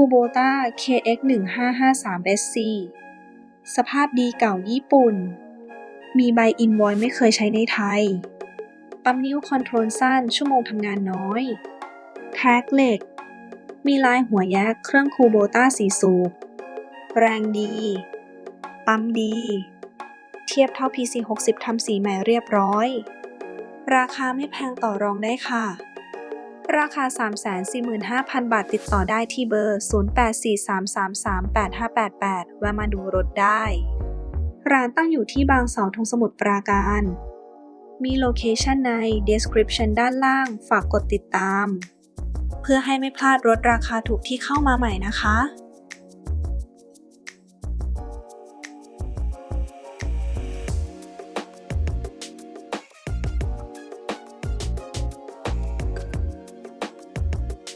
Kubota KX 1553 SC สภาพดีเก่าญี่ปุ่น มีใบอินวอยไม่เคยใช้ในไทย ปั๊มนิ้วคอนโทรลสั้นชั่วโมงทำงานน้อย แท็กเหล็ก มีลายหัวแยกเครื่องคูโบต้าสีสูบ แรงดี ปั๊มดี เทียบเท่า PC60 ทำสีใหม่เรียบร้อย ราคาไม่แพงต่อรองได้ค่ะ ราคา 345,000 บาทติดต่อได้ที่เบอร์ 0843338588 แวะมาดูรถได้ ร้านตั้งอยู่ที่บางเสาธงสมุทรปราการ มีโลเคชันใน description ด้านล่าง ฝากกดติดตาม เพื่อให้ไม่พลาดรถราคาถูกที่เข้ามาใหม่นะคะ